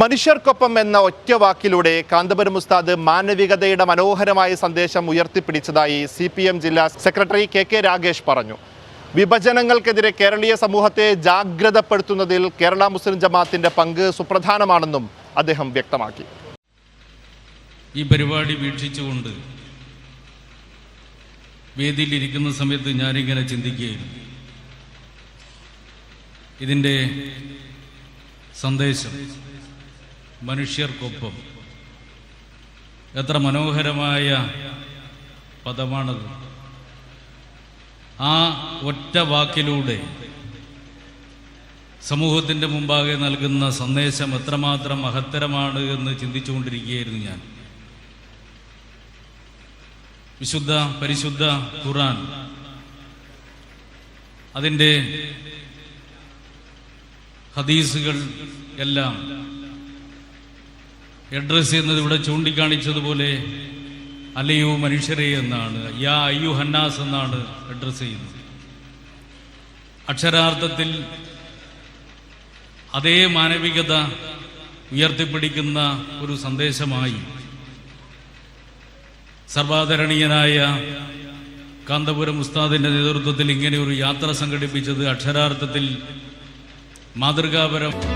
മനുഷ്യർക്കൊപ്പം എന്ന ഒറ്റ വാക്കിലൂടെ കാന്തപുരം ഉസ്താദ് മാനവികതയുടെ മനോഹരമായ സന്ദേശം ഉയർത്തിപ്പിടിച്ചതായി സി പി എം ജില്ലാ സെക്രട്ടറി കെ കെ രാഗേഷ് പറഞ്ഞു. വിഭജനങ്ങൾക്കെതിരെ കേരളീയ സമൂഹത്തെ ജാഗ്രതപ്പെടുത്തുന്നതിൽ കേരള മുസ്ലിം ജമാഅത്തിന്റെ പങ്ക് സുപ്രധാനമാണെന്നും അദ്ദേഹം വ്യക്തമാക്കി. ഈ പരിപാടി വീക്ഷിച്ചുകൊണ്ട് വേദിയിലിരിക്കുന്ന സമയത്ത് ഞാനിങ്ങനെ ചിന്തിക്കുകയായിരുന്നു. ഇതിന്റെ സന്ദേശം മനുഷ്യർക്കൊപ്പം. എത്ര മനോഹരമായ പദമാണത്. ആ ഒറ്റ വാക്കിലൂടെ സമൂഹത്തിന്റെ മുമ്പാകെ നൽകുന്ന സന്ദേശം എത്രമാത്രം മഹത്തരമാണ് എന്ന് ചിന്തിച്ചുകൊണ്ടിരിക്കുകയായിരുന്നു ഞാൻ. വിശുദ്ധ പരിശുദ്ധ ഖുറാൻ അതിന്റെ ഹദീസുകൾ എല്ലാം അഡ്രസ് ചെയ്യുന്നത് ഇവിടെ ചൂണ്ടിക്കാണിച്ചതുപോലെ അല്ലയോ മനുഷ്യരേ എന്നാണ്. യാ അയ്യു ഹന്നാസ് എന്നാണ് അഡ്രസ് ചെയ്യുന്നത്. അക്ഷരാർത്ഥത്തിൽ അതേ മാനവികത ഉയർത്തിപ്പിടിക്കുന്ന ഒരു സന്ദേശമായി സർവാദരണീയനായ കാന്തപുരം ഉസ്താദിന്റെ നേതൃത്വത്തിൽ ഇങ്ങനെ ഒരു യാത്ര സംഘടിപ്പിച്ചത് അക്ഷരാർത്ഥത്തിൽ മാതൃകാപരം